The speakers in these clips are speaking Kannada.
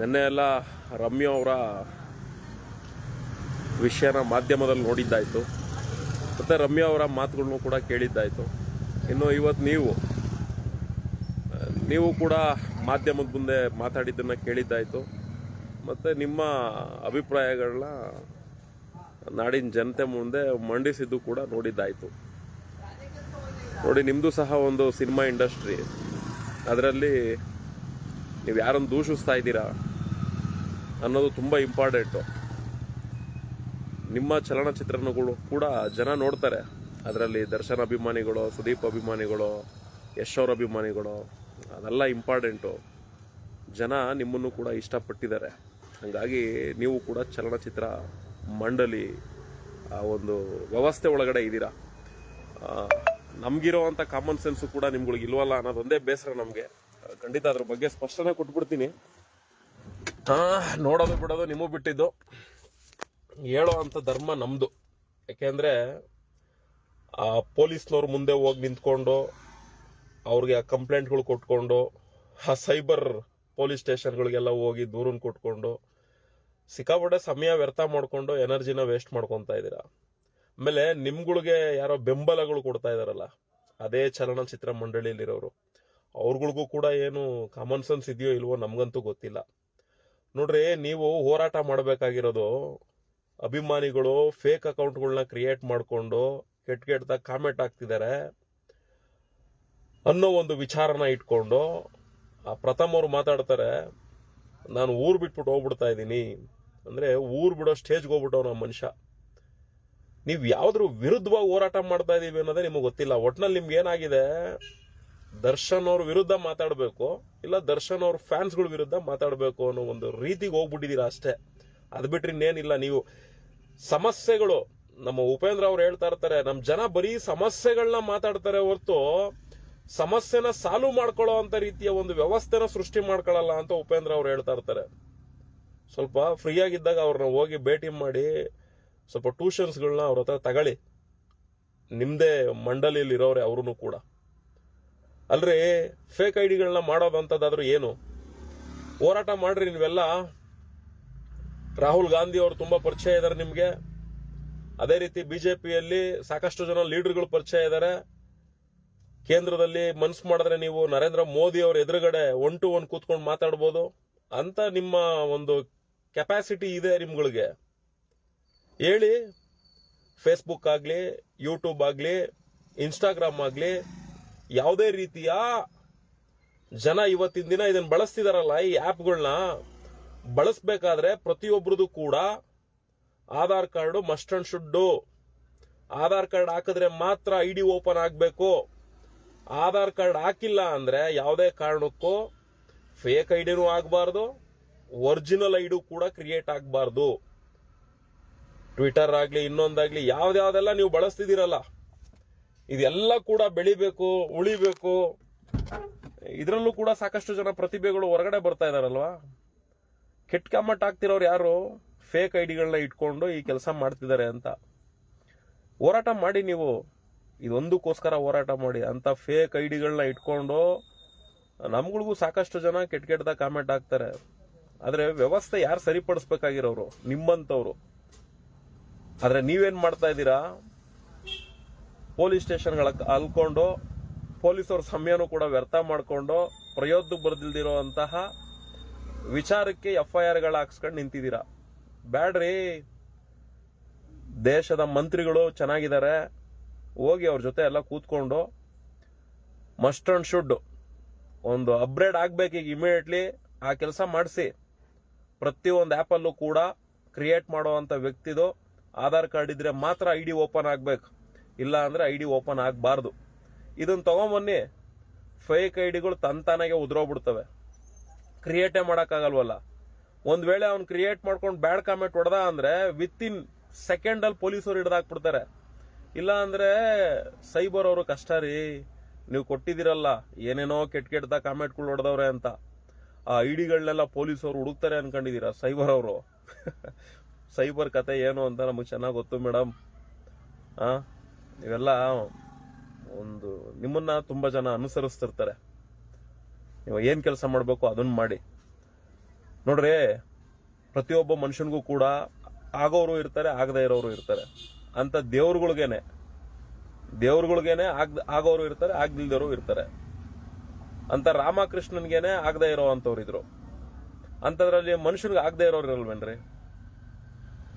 ನಿನ್ನೆ ಎಲ್ಲ ರಮ್ಯಾ ಅವರ ವಿಷಯನ ಮಾಧ್ಯಮದಲ್ಲಿ ನೋಡಿದ್ದಾಯಿತು. ಮತ್ತು ರಮ್ಯಾ ಅವರ ಮಾತುಗಳನ್ನು ಕೂಡ ಕೇಳಿದ್ದಾಯಿತು. ಇನ್ನು ಇವತ್ತು ನೀವು ನೀವು ಕೂಡ ಮಾಧ್ಯಮದ ಮುಂದೆ ಮಾತಾಡಿದ್ದನ್ನು ಕೇಳಿದ್ದಾಯಿತು. ಮತ್ತು ನಿಮ್ಮ ಅಭಿಪ್ರಾಯಗಳನ್ನ ನಾಡಿನ ಜನತೆ ಮುಂದೆ ಮಂಡಿಸಿದ್ದು ಕೂಡ ನೋಡಿದ್ದಾಯಿತು. ನೋಡಿ ನಿಮ್ಮದು ಸಹ ಒಂದು ಸಿನಿಮಾ ಇಂಡಸ್ಟ್ರಿ. ಅದರಲ್ಲಿ ನೀವು ಯಾರನ್ನು ದೂಷಿಸ್ತಾ ಇದ್ದೀರಾ ಅನ್ನೋದು ತುಂಬ ಇಂಪಾರ್ಟೆಂಟು ನಿಮ್ಮ ಚಲನಚಿತ್ರಗಳು ಕೂಡ ಜನ ನೋಡ್ತಾರೆ. ಅದರಲ್ಲಿ ದರ್ಶನ್ ಅಭಿಮಾನಿಗಳು, ಸುದೀಪ್ ಅಭಿಮಾನಿಗಳು, ಯಶ್ ಅವ್ರ ಅಭಿಮಾನಿಗಳು, ಅದೆಲ್ಲ ಇಂಪಾರ್ಟೆಂಟು ಜನ ನಿಮ್ಮನ್ನು ಕೂಡ ಇಷ್ಟಪಟ್ಟಿದ್ದಾರೆ. ಹಾಗಾಗಿ ನೀವು ಕೂಡ ಚಲನಚಿತ್ರ ಮಂಡಳಿ, ಆ, ಒಂದು ವ್ಯವಸ್ಥೆ ಒಳಗಡೆ ಇದ್ದೀರಾ? ನಮಗಿರೋವಂಥ ಕಾಮನ್ ಸೆನ್ಸು ಕೂಡ ನಿಮ್ಗಳಿಗೆ ಇಲ್ವಲ್ಲ ಅನ್ನೋದೊಂದೇ ಬೇಸರ ನಮಗೆ. ಖಂಡಿತ ಅದ್ರ ಬಗ್ಗೆ ಸ್ಪಷ್ಟನೆ ಕೊಟ್ಬಿಡ್ತೀನಿ. ನೋಡೋದು ಬಿಡೋದು ನಿಮಗೂ ಬಿಟ್ಟಿದ್ದು. ಹೇಳೋ ಅಂತ ಧರ್ಮ ನಮ್ದು. ಯಾಕೆಂದ್ರೆ, ಆ, ಪೊಲೀಸ್ನವ್ರ ಮುಂದೆ ಹೋಗಿ ನಿಂತ್ಕೊಂಡು, ಅವ್ರಿಗೆ ಆ ಕಂಪ್ಲೇಂಟ್ಗಳು ಕೊಟ್ಕೊಂಡು, ಆ ಸೈಬರ್ ಪೊಲೀಸ್ ಸ್ಟೇಷನ್ಗಳಿಗೆಲ್ಲ ಹೋಗಿ ದೂರನ್ ಕೊಟ್ಕೊಂಡು, ಸಿಕ್ಕಾಪಟ್ಟೆ ಸಮಯ ವ್ಯರ್ಥ ಮಾಡ್ಕೊಂಡು ಎನರ್ಜಿನ ವೇಸ್ಟ್ ಮಾಡ್ಕೊತಾ ಇದ್ದೀರಾ? ಆಮೇಲೆ ನಿಮ್ಗಳಿಗೆ ಯಾರೋ ಬೆಂಬಲಗಳು ಕೊಡ್ತಾ ಇದಾರಲ್ಲ, ಅದೇ ಚಲನಚಿತ್ರ ಮಂಡಳಿಯಲ್ಲಿರೋರು. ಅವ್ರಗಳಿಗೂ ಕೂಡ ಏನು ಕಾಮನ್ ಸೆನ್ಸ್ ಇದೆಯೋ ಇಲ್ವೋ ನಮಗಂತೂ ಗೊತ್ತಿಲ್ಲ. ನೋಡ್ರಿ, ನೀವು ಹೋರಾಟ ಮಾಡಬೇಕಾಗಿರೋದು ಅಭಿಮಾನಿಗಳು ಫೇಕ್ ಅಕೌಂಟ್ಗಳನ್ನ ಕ್ರಿಯೇಟ್ ಮಾಡಿಕೊಂಡು ಕೆಟ್ಟ ಕೆಟ್ಟದಾಗ ಕಾಮೆಂಟ್ ಆಗ್ತಿದ್ದಾರೆ ಅನ್ನೋ ಒಂದು ವಿಚಾರನ ಇಟ್ಕೊಂಡು, ಆ ಪ್ರಥಮ್ ಅವ್ರು ಮಾತಾಡ್ತಾರೆ, ನಾನು ಊರು ಬಿಟ್ಬಿಟ್ಟು ಹೋಗ್ಬಿಡ್ತಾ ಇದ್ದೀನಿ. ಅಂದ್ರೆ ಊರು ಬಿಡೋ ಸ್ಟೇಜ್ಗೆ ಹೋಗ್ಬಿಟ್ಟವ್ ನಮ್ಮ ಮನುಷ್ಯ. ನೀವು ಯಾವ್ದ್ರ ವಿರುದ್ಧವಾಗಿ ಹೋರಾಟ ಮಾಡ್ತಾ ಇದೀವಿ ಅನ್ನೋದೇ ನಿಮಗೆ ಗೊತ್ತಿಲ್ಲ. ಒಟ್ನಲ್ಲಿ ನಿಮ್ಗೆ ಏನಾಗಿದೆ? ದರ್ಶನ್ ಅವ್ರ ವಿರುದ್ಧ ಮಾತಾಡಬೇಕು, ಇಲ್ಲ ದರ್ಶನ್ ಅವ್ರ ಫ್ಯಾನ್ಸ್ಗಳ ವಿರುದ್ಧ ಮಾತಾಡಬೇಕು ಅನ್ನೋ ಒಂದು ರೀತಿಗೆ ಹೋಗ್ಬಿಟ್ಟಿದ್ದೀರಾ ಅಷ್ಟೇ. ಅದು ಬಿಟ್ರೆ ಇನ್ನೇನಿಲ್ಲ. ನೀವು ಸಮಸ್ಯೆಗಳು, ನಮ್ಮ ಉಪೇಂದ್ರ ಅವ್ರು ಹೇಳ್ತಾ ಇರ್ತಾರೆ ನಮ್ಮ ಜನ ಬರೀ ಸಮಸ್ಯೆಗಳನ್ನ ಮಾತಾಡ್ತಾರೆ ಹೊರತು ಸಮಸ್ಯೆನ ಸಾಲ್ವ್ ಮಾಡ್ಕೊಳ್ಳೋ ಅಂತ ರೀತಿಯ ಒಂದು ವ್ಯವಸ್ಥೆನ ಸೃಷ್ಟಿ ಮಾಡ್ಕೊಳ್ಳಲ್ಲ ಅಂತ ಉಪೇಂದ್ರ ಅವ್ರು ಹೇಳ್ತಾ ಇರ್ತಾರೆ. ಸ್ವಲ್ಪ ಫ್ರೀ ಆಗಿದ್ದಾಗ ಅವ್ರನ್ನ ಹೋಗಿ ಭೇಟಿ ಮಾಡಿ, ಸ್ವಲ್ಪ ಟ್ಯೂಷನ್ಸ್ಗಳನ್ನ ಅವ್ರ ಹತ್ರ ತಗೊಳ್ಳಿ. ನಿಮ್ಮದೇ ಮಂಡಳಿಯಲ್ಲಿ ಇರೋರೆ ಅವ್ರು ಕೂಡ. ಅಲ್ರಿ ಫೇಕ್ ಐ ಡಿಗಳನ್ನ ಮಾಡೋದಂತದಾದ್ರೂ ಏನು? ಹೋರಾಟ ಮಾಡ್ರಿ ನೀವೆಲ್ಲ. ರಾಹುಲ್ ಗಾಂಧಿ ಅವರು ತುಂಬಾ ಪರಿಚಯ ಇದಾರೆ ನಿಮ್ಗೆ. ಅದೇ ರೀತಿ ಬಿಜೆಪಿಯಲ್ಲಿ ಸಾಕಷ್ಟು ಜನ ಲೀಡರ್ಗಳು ಪರಿಚಯ ಇದ್ದಾರೆ ಕೇಂದ್ರದಲ್ಲಿ ಮನ್ಸು ಮಾಡಿದ್ರೆ ನೀವು ನರೇಂದ್ರ ಮೋದಿ ಅವ್ರ ಎದುರುಗಡೆ ಒನ್ ಟು ಒನ್ ಕೂತ್ಕೊಂಡು ಮಾತಾಡ್ಬೋದು. ಅಂತ ನಿಮ್ಮ ಒಂದು ಕೆಪಾಸಿಟಿ ಇದೆ ನಿಮ್ಗಳಿಗೆ. ಹೇಳಿ ಫೇಸ್ಬುಕ್ ಆಗಲಿ ಯೂಟ್ಯೂಬ್ ಆಗಲಿ ಇನ್ಸ್ಟಾಗ್ರಾಮ್ ಆಗಲಿ ಯಾವುದೇ ರೀತಿಯ ಜನ ಇವತ್ತಿನ ದಿನ ಇದನ್ನ ಬಳಸ್ತಿದಾರಲ್ಲ ಈ ಆ್ಯಪ್ಗಳನ್ನ ಬಳಸಬೇಕಾದ್ರೆ ಪ್ರತಿಯೊಬ್ಬರದು ಕೂಡ Aadhaar card must and should Aadhaar card ಹಾಕಿದ್ರೆ ಮಾತ್ರ ಐ ಡಿ ಓಪನ್ ಆಗಬೇಕು. ಆಧಾರ್ ಕಾರ್ಡ್ ಹಾಕಿಲ್ಲ ಅಂದರೆ ಯಾವುದೇ ಕಾರಣಕ್ಕೂ ಫೇಕ್ ಐಡಿನೂ ಆಗಬಾರ್ದು, ಒರಿಜಿನಲ್ ಐಡು ಕೂಡ ಕ್ರಿಯೇಟ್ ಆಗಬಾರ್ದು. ಟ್ವಿಟರ್ ಆಗಲಿ, ಇನ್ನೊಂದಾಗ್ಲಿ ಯಾವ್ದಾವ್ದೆಲ್ಲ ನೀವು ಬಳಸ್ತಿದ್ದೀರಲ್ಲ ಇದೆಲ್ಲ ಕೂಡ ಬೆಳಿಬೇಕು, ಉಳಿಬೇಕು. ಇದರಲ್ಲೂ ಕೂಡ ಸಾಕಷ್ಟು ಜನ ಪ್ರತಿಭೆಗಳು ಹೊರಗಡೆ ಬರ್ತಾ ಇದಾರಲ್ವಾ? ಕೆಟ್ಟ ಕಮ್ಮಟ್ ಆಗ್ತಿರೋರು ಯಾರು? ಫೇಕ್ ಐಡಿಗಳನ್ನ ಇಟ್ಕೊಂಡು ಈ ಕೆಲಸ ಮಾಡ್ತಿದ್ದಾರೆ ಅಂತ. ಹೋರಾಟ ಮಾಡಿ ನೀವು. ಇದೊಂದಕ್ಕೋಸ್ಕರ ಹೋರಾಟ ಮಾಡಿ. ಅಂತ ಫೇಕ್ ಐಡಿಗಳನ್ನ ಇಟ್ಕೊಂಡು ನಮ್ಗಳಿಗೂ ಸಾಕಷ್ಟು ಜನ ಕೆಟ್ಟ ಕೆಟ್ಟದಾಗ ಕಾಮೆಂಟ್ ಹಾಕ್ತಾರೆ ಆದ್ರೆ ವ್ಯವಸ್ಥೆ ಯಾರು ಸರಿಪಡಿಸ್ಬೇಕಾಗಿರೋರು? ನಿಮ್ಮಂತವ್ರು. ಆದ್ರೆ ನೀವೇನು ಮಾಡ್ತಾ ಇದ್ದೀರಾ? ಪೊಲೀಸ್ ಸ್ಟೇಷನ್ಗಳ ಅಲ್ಕೊಂಡು ಪೊಲೀಸರ ಸಮಯನೂ ಕೂಡ ವ್ಯರ್ಥ ಮಾಡಿಕೊಂಡು ಪ್ರಯೋದ್ದು ಬರ್ದಿಲ್ದಿರೋ ಅಂತಹ ವಿಚಾರಕ್ಕೆ ಎಫ್ ಐ ಆರ್ಗಳು ಹಾಕ್ಸ್ಕೊಂಡು ನಿಂತಿದ್ದೀರ? ಬ್ಯಾಡ್ರಿ. ದೇಶದ ಮಂತ್ರಿಗಳು ಚೆನ್ನಾಗಿದ್ದಾರೆ. ಹೋಗಿ ಅವ್ರ ಜೊತೆ ಎಲ್ಲ ಕೂತ್ಕೊಂಡು ಮಸ್ಟ್ ಅಂಡ್ ಶುಡ್ ಒಂದು ಅಪ್ಗ್ರೇಡ್ ಆಗ್ಬೇಕು ಈಗ ಇಮಿಡಿಯೇಟ್ಲಿ ಆ ಕೆಲಸ ಮಾಡಿಸಿ. ಪ್ರತಿಯೊಂದು ಆ್ಯಪಲ್ಲೂ ಕೂಡ ಕ್ರಿಯೇಟ್ ಮಾಡುವಂಥ ವ್ಯಕ್ತಿದು ಆಧಾರ್ ಕಾರ್ಡ್ ಇದ್ರೆ ಮಾತ್ರ ಐ ಡಿ ಓಪನ್ ಆಗ್ಬೇಕು. ಇಲ್ಲ ಅಂದ್ರೆ ಐ ಡಿ ಓಪನ್ ಆಗಬಾರ್ದು. ಇದನ್ನು ತಗೊಂಬನ್ನಿ. Fake I ಡಿಗಳು ತಂತಾನಾಗೆ ಉದ್ರೋಗ್ಬಿಡ್ತವೆ. ಕ್ರಿಯೇಟೇ ಮಾಡೋಕ್ಕಾಗಲ್ವಲ್ಲ. ಒಂದು ವೇಳೆ ಅವ್ನು ಕ್ರಿಯೇಟ್ ಮಾಡ್ಕೊಂಡು ಬ್ಯಾಡ್ ಕಾಮೆಂಟ್ ಹೊಡೆದ ಅಂದರೆ ವಿತ್ ಇನ್ ಸೆಕೆಂಡಲ್ಲಿ ಪೊಲೀಸರು ಹಿಡ್ದಾಕ್ಬಿಡ್ತಾರೆ. ಇಲ್ಲ ಅಂದರೆ ಸೈಬರ್ ಅವರು ಕಷ್ಟ ರೀ. ನೀವು ಕೊಟ್ಟಿದ್ದೀರಲ್ಲ, ಏನೇನೋ ಕೆಟ್ಟ ಕೆಟ್ಟದ ಕಾಮೆಂಟ್ಗಳು ಹೊಡೆದವ್ರೆ ಅಂತ. ಆ ಐ ಡಿಗಳನ್ನೆಲ್ಲ ಪೊಲೀಸವ್ರು ಹುಡುಕ್ತಾರೆ ಅನ್ಕೊಂಡಿದ್ದೀರಾ ಸೈಬರ್ ಅವರು? ಸೈಬರ್ ಕತೆ ಏನು ಅಂತ ನಮಗೆ ಚೆನ್ನಾಗಿ ಗೊತ್ತು ಮೇಡಮ್. ಆ? ನೀವೆಲ್ಲ ಒಂದು ನಿಮ್ಮನ್ನ ತುಂಬಾ ಜನ ಅನುಸರಿಸ್ತಿರ್ತಾರೆ. ನೀವು ಏನ್ ಕೆಲಸ ಮಾಡಬೇಕು ಅದನ್ನ ಮಾಡಿ. ನೋಡ್ರಿ, ಪ್ರತಿಯೊಬ್ಬ ಮನುಷ್ಯನಿಗೂ ಕೂಡ ಆಗೋರು ಇರ್ತಾರೆ, ಆಗದೇ ಇರೋರು ಇರ್ತಾರೆ. ಅಂತ ದೇವ್ರುಗಳಿಗೇನೆ. ದೇವ್ರುಗಳಿಗೇನೆ ಆಗ್, ಆಗೋರು ಇರ್ತಾರೆ ಆಗ್ದಿಲ್ದವರು ಇರ್ತಾರೆ. ಅಂತ ರಾಮಕೃಷ್ಣನ್ಗೇನೆ ಆಗದೆ ಇರೋ ಅಂತವ್ರು ಇದ್ರು ಅಂತದ್ರಲ್ಲಿ ಮನುಷ್ಯನಿಗೆ ಆಗದೆ ಇರೋರು ಇರಲ್ವೇನ್ರಿ?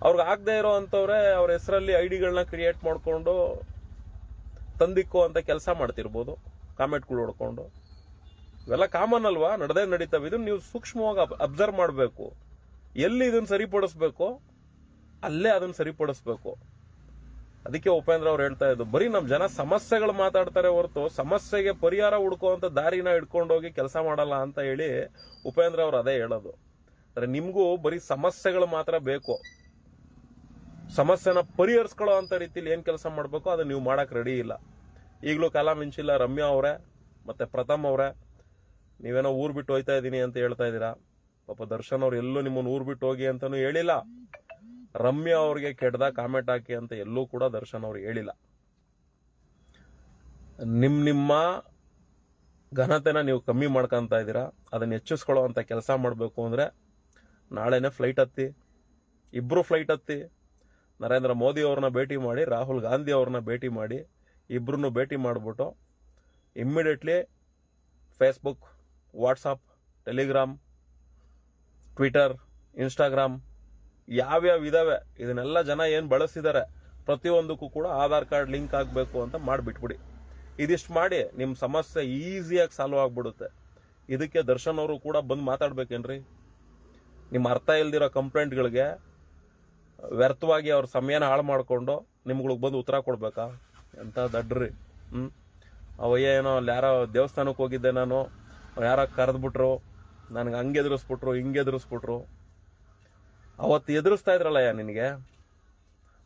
ಅವ್ರಿಗೆ ಆಗದೆ ಇರೋ ಅಂತವ್ರೆ ಅವ್ರ ಹೆಸರಲ್ಲಿ ಐಡಿಗಳನ್ನ ಕ್ರಿಯೇಟ್ ಮಾಡ್ಕೊಂಡು ತಂದಿಕ್ಕೋ ಅಂತ ಕೆಲಸ ಮಾಡ್ತಿರ್ಬೋದು. ಕಾಮೆಂಟ್ಗಳು ಹೊಡ್ಕೊಂಡು. ಇವೆಲ್ಲ ಕಾಮನ್ ಅಲ್ವಾ? ನಡೆದೇ ನಡೀತಾವೆ. ಇದನ್ನ ನೀವು ಸೂಕ್ಷ್ಮವಾಗಿ ಅಬ್ಸರ್ವ್ ಮಾಡಬೇಕು. ಎಲ್ಲಿ ಇದನ್ನು ಸರಿಪಡಿಸ್ಬೇಕು? ಅಲ್ಲೇ ಅದನ್ನು ಸರಿಪಡಿಸ್ಬೇಕು. ಅದಕ್ಕೆ ಉಪೇಂದ್ರ ಅವ್ರು ಹೇಳ್ತಾ ಇದ್ದು, ಬರೀ ನಮ್ಮ ಜನ ಸಮಸ್ಯೆಗಳು ಮಾತಾಡ್ತಾರೆ ಹೊರತು ಸಮಸ್ಯೆಗೆ ಪರಿಹಾರ ಹುಡ್ಕೋವಂಥ ದಾರಿನ ಹಿಡ್ಕೊಂಡೋಗಿ ಕೆಲಸ ಮಾಡಲ್ಲ ಅಂತ ಹೇಳಿ ಉಪೇಂದ್ರ ಅವ್ರು ಅದೇ ಹೇಳೋದು. ಅಂದರೆ ನಿಮಗೂ ಬರೀ ಸಮಸ್ಯೆಗಳು ಮಾತ್ರ ಬೇಕು. ಸಮಸ್ಯೆನ ಪರಿಹರಿಸ್ಕೊಳ್ಳೋ ಅಂತ ರೀತಿಲಿ ಏನ್ ಕೆಲಸ ಮಾಡ್ಬೇಕು, ಅದನ್ನ ನೀವು ಮಾಡಕ್ ರೆಡಿ ಇಲ್ಲ. ಈಗಲೂ ಕಾಲ ಮಿಂಚಿಲ್ಲ ರಮ್ಯಾ ಅವರೇ, ಮತ್ತೆ ಪ್ರಥಮ್ ಅವರೇ, ನೀವೇನೋ ಊರ್ ಬಿಟ್ಟು ಹೋಯ್ತಾ ಇದೀನಿ ಅಂತ ಹೇಳ್ತಾ ಇದ್ದೀರಾ? ಪಾಪ ದರ್ಶನ್ ಅವ್ರು ಎಲ್ಲೂ ನಿಮ್ಮನ್ನು ಊರ್ ಬಿಟ್ಟು ಹೋಗಿ ಅಂತಾನು ಹೇಳಿಲ್ಲ. ರಮ್ಯಾ ಅವ್ರಿಗೆ ಕೆಡ್ದ ಕಾಮೆಂಟ್ ಹಾಕಿ ಅಂತ ಎಲ್ಲೂ ಕೂಡ ದರ್ಶನ್ ಅವ್ರು ಹೇಳಿಲ್ಲ. ನಿಮ್ ನಿಮ್ಮ ಘನತೆನ ನೀವು ಕಮ್ಮಿ ಮಾಡ್ಕೊಂತ ಇದ್ದೀರಾ? ಅದನ್ನ ಹೆಚ್ಚಿಸ್ಕೊಳ್ಳೋ ಅಂತ ಕೆಲಸ ಮಾಡಬೇಕು ಅಂದ್ರೆ ನಾಳೆನೆ ಫ್ಲೈಟ್ ಹತ್ತಿ, ಇಬ್ರು ಫ್ಲೈಟ್ ಹತ್ತಿ ನರೇಂದ್ರ ಮೋದಿ ಅವ್ರನ್ನ ಭೇಟಿ ಮಾಡಿ, ರಾಹುಲ್ ಗಾಂಧಿ ಅವ್ರನ್ನ ಭೇಟಿ ಮಾಡಿ ಇಬ್ಬರನ್ನು ಭೇಟಿ ಮಾಡಿಬಿಟ್ಟು immediately Facebook WhatsApp Telegram Twitter Instagram ಯಾವ್ಯಾವ ಇದಾವೆ, ಇದನ್ನೆಲ್ಲ ಜನ ಏನು ಬಳಸಿದ್ದಾರೆ ಪ್ರತಿಯೊಂದಕ್ಕೂ ಕೂಡ ಆಧಾರ್ ಕಾರ್ಡ್ ಲಿಂಕ್ ಆಗಬೇಕು ಅಂತ ಮಾಡಿಬಿಟ್ಬಿಡಿ. ಇದಿಷ್ಟು ಮಾಡಿ ನಿಮ್ಮ ಸಮಸ್ಯೆ ಈಸಿಯಾಗಿ ಸಾಲ್ವ್ ಆಗ್ಬಿಡುತ್ತೆ. ಇದಕ್ಕೆ ದರ್ಶನ್ ಅವರು ಕೂಡ ಬಂದು ಮಾತಾಡ್ಬೇಕೇನ್ರಿ? ನಿಮ್ಮ ಅರ್ಥ ಇಲ್ದಿರೋ ಕಂಪ್ಲೇಂಟ್ಗಳಿಗೆ ವ್ಯರ್ಥವಾಗಿ ಅವ್ರ ಸಮಯನ ಹಾಳು ಮಾಡಿಕೊಂಡು ನಿಮ್ಗಳಿಗೆ ಬಂದು ಉತ್ತರ ಕೊಡ್ಬೇಕಾ? ಎಂತ ದಡ್ರಿ ಹ್ಮ್? ಅವಯ್ಯ ಏನೋ ಅಲ್ಲಿ ಯಾರೋ ದೇವಸ್ಥಾನಕ್ಕೆ ಹೋಗಿದ್ದೆ ನಾನು. ಯಾರೋ ಕರೆದ್ಬಿಟ್ರು. ನನಗೆ ಹಂಗೆ ಎದುರಿಸ್ಬಿಟ್ರು, ಹಿಂಗೆ ಎದುರಿಸ್ಬಿಟ್ರು. ಅವತ್ತು ಎದುರಿಸ್ತಾ ಇದ್ರಲ್ಲಯ್ಯ ನಿನಗೆ?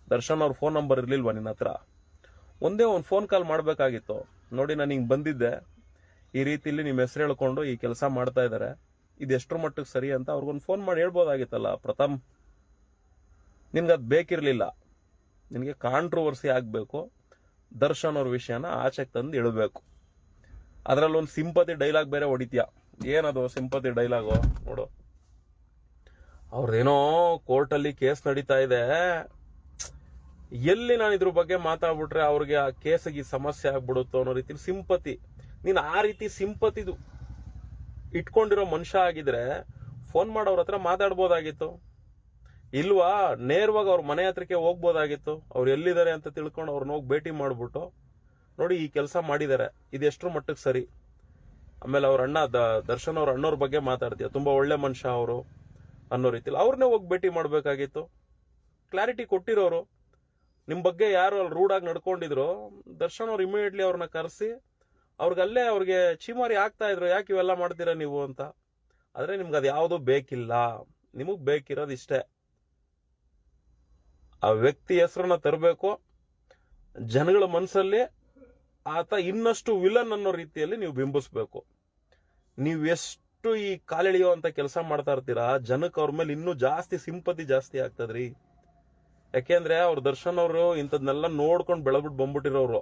ದರ್ಶನ್ ಅವ್ರ ಫೋನ್ ನಂಬರ್ ಇರ್ಲಿಲ್ವಾ ನಿನ್ನ ಹತ್ರ? ಒಂದೇ ಒಂದು ಫೋನ್ ಕಾಲ್ ಮಾಡಬೇಕಾಗಿತ್ತು. ನೋಡಿ ನಾನು ಹಿಂಗೆ ಬಂದಿದ್ದೆ. ಈ ರೀತಿಲಿ ನಿಮ್ಮ ಹೆಸರು ಹೇಳ್ಕೊಂಡು ಈ ಕೆಲಸ ಮಾಡ್ತಾ ಇದ್ದಾರೆ ಇದು ಎಷ್ಟರ ಮಟ್ಟಿಗೆ ಸರಿ ಅಂತ ಅವ್ರಿಗೊಂದು ಫೋನ್ ಮಾಡಿ ಹೇಳ್ಬೋದಾಗಿತ್ತಲ್ಲ, ಪ್ರಥಮ್. ನಿನ್ಗೆ ಅದು ಬೇಕಿರಲಿಲ್ಲ. ನಿನಗೆ ಕಾಂಟ್ರವರ್ಸಿ ಆಗಬೇಕು. ದರ್ಶನ್ ಅವ್ರ ವಿಷಯನ ಆಚೆಗೆ ತಂದು ಇಡಬೇಕು ಅದರಲ್ಲಿ ಒಂದು ಸಿಂಪತಿ ಡೈಲಾಗ್ ಬೇರೆ ಹೊಡಿತೀಯ? ಏನದು ಸಿಂಪತಿ ಡೈಲಾಗು ನೋಡು. ಅವ್ರದೇನೋ ಕೋರ್ಟಲ್ಲಿ ಕೇಸ್ ನಡೀತಾ ಇದೆ. ಎಲ್ಲಿ ನಾನು ಇದ್ರ ಬಗ್ಗೆ ಮಾತಾಡ್ಬಿಟ್ರೆ ಅವ್ರಿಗೆ ಆ ಕೇಸಿಗೆ ಸಮಸ್ಯೆ ಆಗ್ಬಿಡುತ್ತೋ ಅನ್ನೋ ರೀತಿ ಸಿಂಪತಿ ನೀನು ಆ ರೀತಿ ಸಿಂಪತಿದು ಇಟ್ಕೊಂಡಿರೋ ಮನುಷ್ಯ ಆಗಿದ್ರೆ, ಫೋನ್ ಮಾಡೋರ ಹತ್ರ ಮಾತಾಡ್ಬೋದಾಗಿತ್ತು. ಇಲ್ವಾ? ನೇರವಾಗಿ ಅವ್ರ ಮನೆ ಹತ್ರಕ್ಕೆ ಹೋಗ್ಬೋದಾಗಿತ್ತು. ಅವ್ರು ಎಲ್ಲಿದ್ದಾರೆ ಅಂತ ತಿಳ್ಕೊಂಡು ಅವ್ರನ್ನ ಹೋಗಿ ಭೇಟಿ ಮಾಡ್ಬಿಟ್ಟು ನೋಡಿ ಈ ಕೆಲಸ ಮಾಡಿದ್ದಾರೆ ಇದು ಮಟ್ಟಕ್ಕೆ ಸರಿ? ಆಮೇಲೆ ಅವ್ರ ಅಣ್ಣ ದ- ದರ್ಶನ್ ಅವ್ರ ಅಣ್ಣವ್ರ ಬಗ್ಗೆ ಮಾತಾಡ್ತೀಯ. ತುಂಬಾ ಒಳ್ಳೆ ಮನುಷ್ಯ ಅವರು ಅನ್ನೋ ರೀತಿಲಿ. ಅವ್ರನ್ನೇ ಹೋಗಿ ಭೇಟಿ ಮಾಡಬೇಕಾಗಿತ್ತು. ಕ್ಲಾರಿಟಿ ಕೊಟ್ಟಿರೋರು. ನಿಮ್ಮ ಬಗ್ಗೆ ಯಾರು ಅಲ್ಲಿ ರೂಢಾಗಿ ನಡ್ಕೊಂಡಿದ್ರು, ದರ್ಶನ್ ಅವ್ರು ಇಮಿಡಿಯೇಟ್ಲಿ ಅವ್ರನ್ನ ಕರೆಸಿ, ಅವ್ರಿಗಲ್ಲೇ ಅವ್ರಿಗೆ ಚೀಮಾರಿ ಆಗ್ತಾ ಇದ್ರು. ಯಾಕೆ ಇವೆಲ್ಲ ಮಾಡ್ತೀರಾ ನೀವು ಅಂತ. ಆದರೆ ನಿಮ್ಗೆ ಅದು ಯಾವುದು ಬೇಕಿಲ್ಲ. ನಿಮಗೆ ಬೇಕಿರೋದು ಇಷ್ಟೇ. ಆ ವ್ಯಕ್ತಿ ಹೆಸರನ್ನ ತರಬೇಕು. ಜನಗಳ ಮನಸ್ಸಲ್ಲಿ ಆತ ಇನ್ನಷ್ಟು ವಿಲನ್ ಅನ್ನೋ ರೀತಿಯಲ್ಲಿ ನೀವು ಬಿಂಬಿಸ್ಬೇಕು. ನೀವು ಎಷ್ಟು ಈ ಕಾಲೆಳೆಯುವಂತ ಕೆಲಸ ಮಾಡ್ತಾ ಇರ್ತೀರಾ, ಜನಕ್ಕೆ ಅವ್ರ ಮೇಲೆ ಇನ್ನೂ ಜಾಸ್ತಿ ಸಿಂಪತಿ ಜಾಸ್ತಿ ಆಗ್ತದ್ರಿ. ಯಾಕೆಂದ್ರೆ ಅವ್ರ ದರ್ಶನ್ ಅವರು ಇಂಥದ್ನೆಲ್ಲ ನೋಡ್ಕೊಂಡು ಬೆಳಗ್ಬಿಟ್ಟು ಬಂದ್ಬಿಟ್ಟಿರೋರು.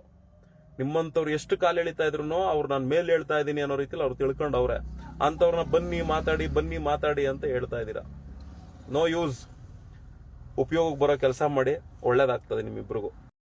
ನಿಮ್ಮಂಥವ್ರು ಎಷ್ಟು ಕಾಲು ಎಳಿತಾ ಇದ್ರು ಅವ್ರು ನಾನು ಮೇಲೆ ಹೇಳ್ತಾ ಇದ್ದೀನಿ ಅನ್ನೋ ರೀತಿಲಿ ಅವ್ರು ತಿಳ್ಕೊಂಡವ್ರೆ. ಅಂಥವ್ರನ್ನ ಬನ್ನಿ ಮಾತಾಡಿ ಬನ್ನಿ ಮಾತಾಡಿ ಅಂತ ಹೇಳ್ತಾ ಇದ್ದೀರಾ. ನೋ ಯೂಸ್ ಉಪಯೋಗಕ್ಕೆ ಬರೋ ಕೆಲಸ ಮಾಡಿ ಒಳ್ಳೇದಾಗ್ತದೆ ನಿಮ್ಮಿಬ್ರಿಗೂ.